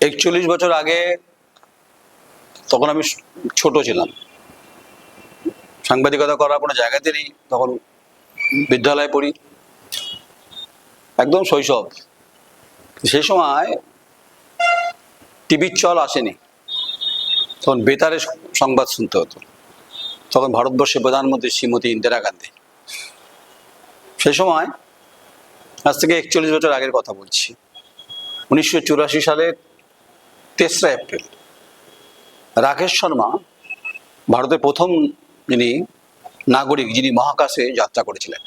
একচল্লিশ বছর আগে তখন আমি ছোট ছিলাম। সাংবাদিকতা করার কোনো জায়গাতে নেই, তখন বিদ্যালয়ে পড়ি। একদম শৈশব। সে সময় টিভির চল আসেনি। তখন বেতারে সংবাদ শুনতে হতো। তখন ভারতবর্ষের প্রধানমন্ত্রী শ্রীমতী ইন্দিরা গান্ধী। সে সময় আজ থেকে একচল্লিশ বছর আগের কথা বলছি। উনিশশো চুরাশি সালের তেসরা এপ্রিল। রাকেশ শর্মা ভারতের প্রথম যিনি নাগরিক, যিনি মহাকাশে যাত্রা করেছিলেন।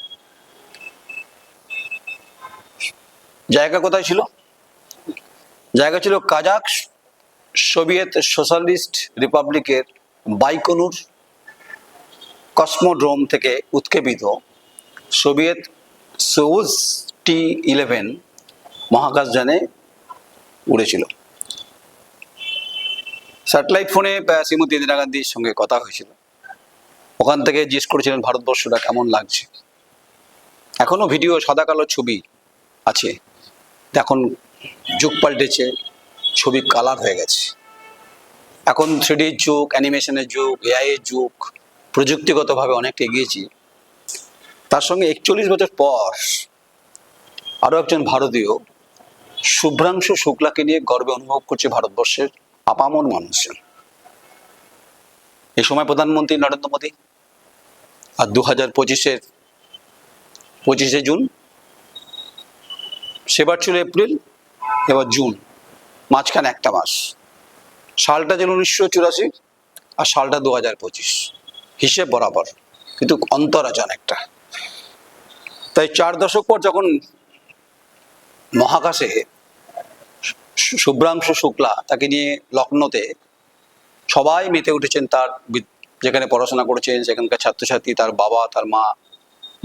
জায়গা কোথায় ছিল? জায়গা ছিল কাজাক সোভিয়েত সোশ্যালিস্ট রিপাবলিকের বাইকনুর কসমোড্রোম থেকে উৎক্ষেপিত সোভিয়েত সৌজ টি ইলেভেন মহাকাশযানে উড়েছিল। স্যাটেলাইট ফোনে শ্রীমতী ইন্দিরা গান্ধীর সঙ্গে কথা হয়েছিল। ওখান থেকে জিজ্ঞেস করেছিলেন, ভারতবর্ষটা কেমন লাগছে? এখনও ভিডিও সাদা কালো ছবি আছে। এখন যুগ পাল্টেছে, ছবি কালার হয়ে গেছে। এখন থ্রিডির যুগ অ্যানিমেশনের যুগ এআই এর যুগ, প্রযুক্তিগতভাবে অনেকটা এগিয়েছি তার সঙ্গে একচল্লিশ বছর পর আরও একজন ভারতীয়, শুভ্রাংশু শুক্লাকে নিয়ে গর্বে অনুভব করছে ভারতবর্ষের। আপামর মানুষজন এই সময় প্রধানমন্ত্রী নরেন্দ্র মোদী আর দু হাজার পঁচিশের পঁচিশে জুন, সেবার ছিল এপ্রিল, এবার জুন, মাঝখানে একটা মাস। সালটা ছিল উনিশশো চুরাশি আর সালটা দু হাজার পঁচিশ, হিসেব বরাবর, কিন্তু অন্তর আছে অনেকটা তাই চার দশক পর যখন মহাকাশে শুভ্রাংশু শুক্লা তাকে নিয়ে লখনৌতে সবাই মেতে উঠেছেন তার যেখানে পড়াশোনা করেছেন, সেখানকার ছাত্রছাত্রী, তার বাবা, তার মা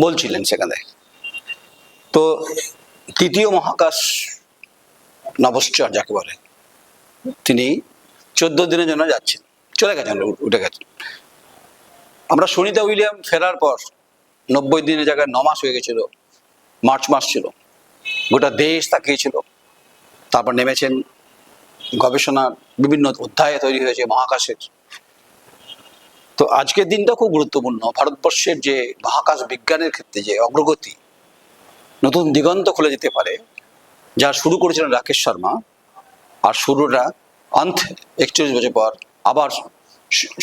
বলছিলেন সেখানে। তো তৃতীয় মহাকাশ নভশ্চর যাকে বলে, তিনি চোদ্দ দিনের জন্য যাচ্ছেন, চলে গেছেন উঠে গেছেন। আমরা সুনিতা উইলিয়াম ফেরার পর নব্বই দিনের জায়গায় ন মাস হয়ে গেছিল, মার্চ মাস ছিল, গোটা দেশ তাকিয়েছিল। তারপর নেমেছেন গবেষণার বিভিন্ন অধ্যায়ে তৈরি হয়েছে মহাকাশের। তো আজকের দিনটা খুব গুরুত্বপূর্ণ। ভারতবর্ষের যে মহাকাশ বিজ্ঞানের ক্ষেত্রে যে অগ্রগতি, নতুন দিগন্ত খুলে যেতে পারে, যা শুরু করেছিলেন রাকেশ শর্মা, আর শুরুটা অন্ত একচল্লিশ বছর পর আবার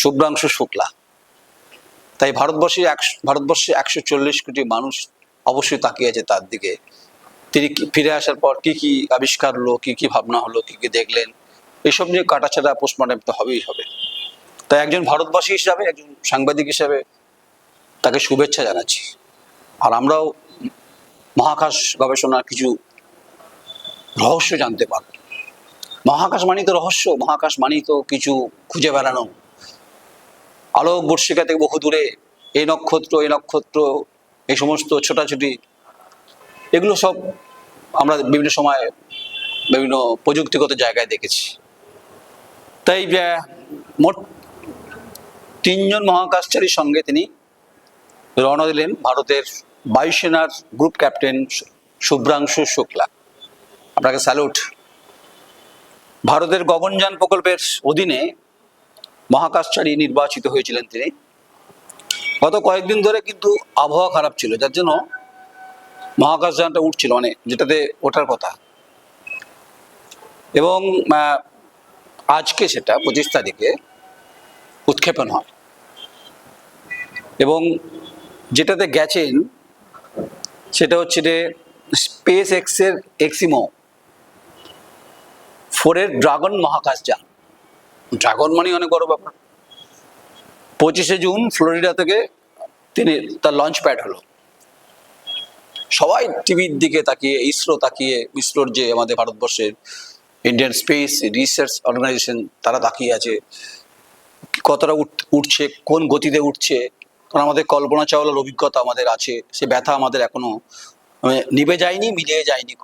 শুভ্রাংশু শুক্লা। তাই ভারতবর্ষে একশো ভারতবর্ষে একশো চল্লিশ কোটি মানুষ অবশ্যই তাকিয়ে আছে তার দিকে। তিনি ফিরে আসার পর কি কি আবিষ্কার হলো, কি কি ভাবনা হলো, কি কি দেখলেন? এসব নিয়ে কাটাছাড়া পোস্টমর্টম তো হবেই হবে। তাই একজন ভারতবাসী হিসাবে, একজন সাংবাদিক হিসাবে তাকে শুভেচ্ছা জানাচ্ছি। আর আমরাও মহাকাশ গবেষণার কিছু রহস্য জানতে পারব। মহাকাশ মানি তো রহস্য, মহাকাশ মানি তো কিছু খুঁজে বেড়ানো। আলোক বর্ষিকা থেকে বহু দূরে এই নক্ষত্র এই নক্ষত্র, এই সমস্ত ছোটাছুটি, এগুলো সব আমরা বিভিন্ন সময় বিভিন্ন প্রযুক্তিগত জায়গায় দেখেছি। তাই মোট তিনজন মহাকাশচারীর সঙ্গে তিনি রওনা দিলেন ভারতের বায়ুসেনার গ্রুপ ক্যাপ্টেন শুভ্রাংশু শুক্লা। আপনাকে স্যালুট। ভারতের গগনযান প্রকল্পের অধীনে মহাকাশচারী নির্বাচিত হয়েছিলেন তিনি। গত কয়েকদিন ধরে কিন্তু আবহাওয়া খারাপ ছিল, যার জন্য মহাকাশযানটা উঠছিল মানে যেটাতে ওঠার কথা। এবং আজকে সেটা পঁচিশ তারিখে উৎক্ষেপণ হয়। এবং যেটাতে গেছেন, সেটা হচ্ছে যে স্পেস এক্সের এক্সিমো ফোরের ড্রাগন মহাকাশযান ড্রাগন মানে অনেক বড় ব্যাপার। পঁচিশে জুন ফ্লোরিডা থেকে তিনি তার লঞ্চ প্যাড হলো। সবাই টিভির দিকে তাকিয়ে, ইসরো তাকিয়ে, ইসরোর যে আমাদের ভারতবর্ষের ইন্ডিয়ান স্পেস রিসার্চ অর্গানাইজেশন তারা তাকিয়ে আছে। কতটা উঠ- উঠছে, কোন গতিতে উঠছে, কারণ আমাদের কল্পনা চাওলার অভিজ্ঞতা আমাদের আছে, সে ব্যথা আমাদের এখনও মানে নিভে যায়নি, মিলিয়ে যায়নি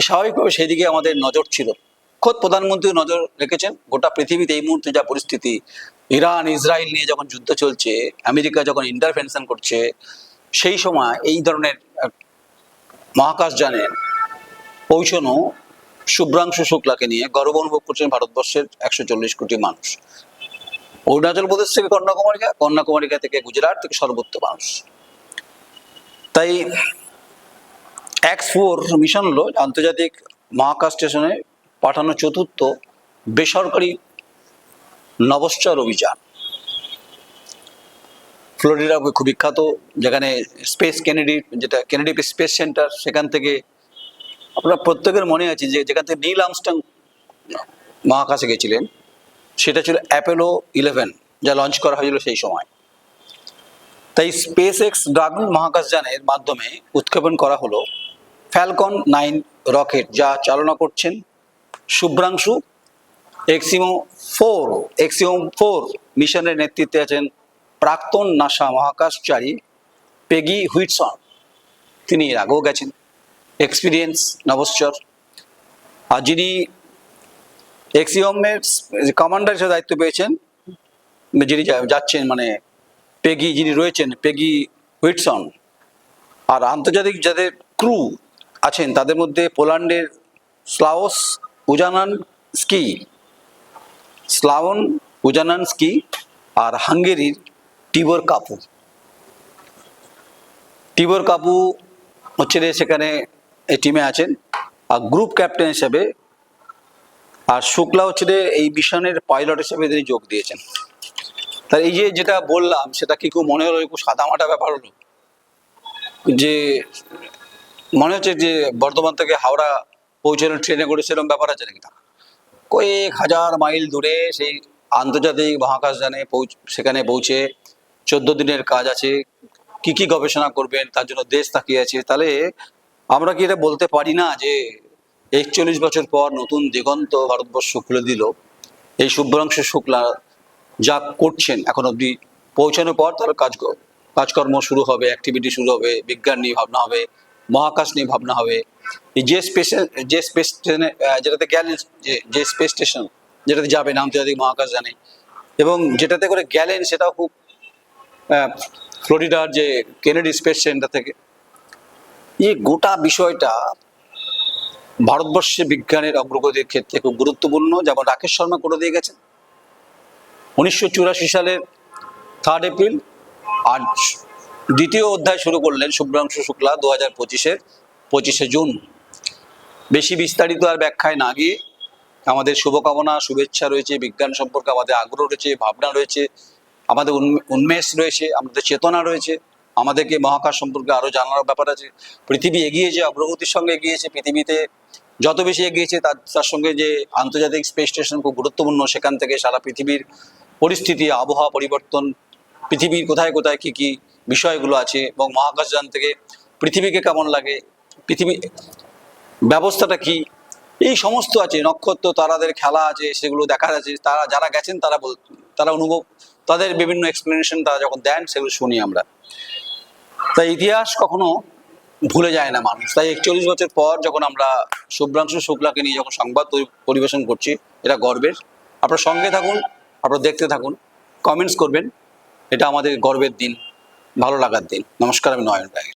স্বাভাবিকভাবে সেদিকে আমাদের নজর ছিল। খোদ প্রধানমন্ত্রী নজর রেখেছেন, গোটা পৃথিবীতে এই মুহূর্তে যা পরিস্থিতি, ইরান, ইসরায়েল নিয়ে যখন যুদ্ধ চলছে, আমেরিকা যখন ইন্টারভেনশন করছে সেই সময় এই ধরনের মহাকাশযানে পৌঁছানো শুভ্রাংশু শুক্লাকে নিয়ে গর্ব অনুভব করছেন ভারতবর্ষের একশো চল্লিশ কোটি মানুষ। অরুণাচল প্রদেশ থেকে কন্যাকুমারিকা কন্যাকুমারিকা থেকে গুজরাট থেকে সর্বত্র মানুষ। তাই এক্স ফোর মিশন হলো আন্তর্জাতিক মহাকাশ স্টেশনে পাঠানো চতুর্থ বেসরকারি নভশ্চর অভিযান। ফ্লোরিডা খুব বিখ্যাত। যেখানে স্পেস কেনেডি, যেটা কেনেডি স্পেস সেন্টার, সেখান থেকে আপনার প্রত্যেকের মনে আছে যে যেখান থেকে নীল আমস্টং মহাকাশে গেছিলেন, সেটা ছিল অ্যাপেলো ইলেভেন, যা লঞ্চ করা হয়েছিল সেই সময়। তাই স্পেস এক্স ড্রাগন মহাকাশযানের মাধ্যমে উৎক্ষেপণ করা হলো ফ্যালকন নাইন রকেট, যা চালনা করছেন Shubhanshu Axiom four Axiom four মিশনের নেতৃত্বে আছেন প্রাক্তন নাসা মহাকাশচারী পেগি হুইটসন। তিনি এর আগেও গেছেন। এক্সপিরিয়েন্স নভশ্চর। আর যিনি এক্সিওমের কমান্ডার হিসেবে দায়িত্ব পেয়েছেন, যিনি যাচ্ছেন মানে পেগি যিনি রয়েছেন, পেগি হুইটসন, আর আন্তর্জাতিক যাদের ক্রু আছেন, তাদের মধ্যে পোল্যান্ডের স্লাওস উজানান স্কি স্লাওন উজানান স্কি আর হাঙ্গেরির টিবর কাপু টিবর কাপু হচ্ছে সেখানে এই টিমে আছেন। আর গ্রুপ ক্যাপ্টেন হিসেবে আর শুক্লা হচ্ছে এই মিশনের পাইলট হিসেবে তিনি যোগ দিয়েছেন। তার এই যে যেটা বললাম, সেটা কি খুব মনে হলো খুব সাদামাটা ব্যাপার হলো? যে মনে হচ্ছে যে বর্ধমান থেকে হাওড়া পৌঁছানো ট্রেনে করে সেরকম ব্যাপার আছে নাকি? না কয়েক হাজার মাইল দূরে সেই আন্তর্জাতিক মহাকাশযানে পৌঁছ সেখানে পৌঁছে চোদ্দ দিনের কাজ আছে, কি কি গবেষণা করবেন, তার জন্য দেশ তাকিয়ে আছে। তাহলে আমরা কি এটা বলতে পারি না যে একচল্লিশ বছর পর নতুন দিগন্ত ভারতবর্ষ খুলে দিল? এই শুভ্রাংশু শুক্লা যা করছেন এখন অবধি পৌঁছানোর পর তার কাজ কাজকর্ম শুরু হবে অ্যাক্টিভিটি শুরু হবে, বিজ্ঞান নিয়ে ভাবনা হবে, মহাকাশ নিয়ে ভাবনা হবে। যে স্পেসে যে স্পেস স্টেশনে যেটাতে গেলেন যে স্পেস স্টেশন যেটাতে যাবেন আন্তর্জাতিক মহাকাশ জানে। এবং যেটাতে করে গেলেন সেটাও খুব ফ্লোরিডার যে কেনেডি স্পেস সেন্টার থেকে। এই গোটা বিষয়টা ভারতবর্ষে বিজ্ঞানের অগ্রগতির ক্ষেত্রে খুব গুরুত্বপূর্ণ, যেমন রাকেশ শর্মা করে দিয়ে গেছেন। উনিশশো চুরাশি সালের থার্ড এপ্রিল আর দ্বিতীয় অধ্যায় শুরু করলেন শুভ্রাংশু শুক্লা দু হাজার পঁচিশের পঁচিশে জুন। বেশি বিস্তারিত আর ব্যাখ্যায় না গিয়ে আমাদের শুভকামনা, শুভেচ্ছা রয়েছে, বিজ্ঞান সম্পর্কে আমাদের আগ্রহ রয়েছে, ভাবনা রয়েছে আমাদের উন্মেষ রয়েছে, আমাদের চেতনা রয়েছে, আমাদেরকে মহাকাশ সম্পর্কে আরও জানার ব্যাপার আছে। পৃথিবী এগিয়েছে অগ্রগতির সঙ্গে এগিয়েছে, পৃথিবীতে যত বেশি এগিয়েছে তার তার সঙ্গে যে আন্তর্জাতিক স্পেস স্টেশন খুব গুরুত্বপূর্ণ, সেখান থেকে সারা পৃথিবীর পরিস্থিতি, আবহাওয়া পরিবর্তন পৃথিবীর কোথায় কোথায় কি কি বিষয়গুলো আছে এবং মহাকাশযান থেকে পৃথিবীকে কেমন লাগে, পৃথিবী ব্যবস্থাটা কি, এই সমস্ত আছে, নক্ষত্র, তারাদের খেলা আছে, সেগুলো দেখা যাচ্ছে, তারা, যারা গেছেন তারা বল, তারা অনুভব তাদের বিভিন্ন এক্সপ্লেনেশন তারা যখন দেন, সেগুলো শুনি আমরা। তাই ইতিহাস কখনো ভুলে যায় না মানুষ। তাই একচল্লিশ বছর পর যখন আমরা শুভ্রাংশু শুক্লাকে নিয়ে যখন সংবাদ পরিবেশন করছি, এটা গর্বের। আপনার সঙ্গে থাকুন, আপনারা দেখতে থাকুন কমেন্টস করবেন। এটা আমাদের গর্বের দিন, ভালো লাগার দিন। নমস্কার, আমি নয়ন রায়।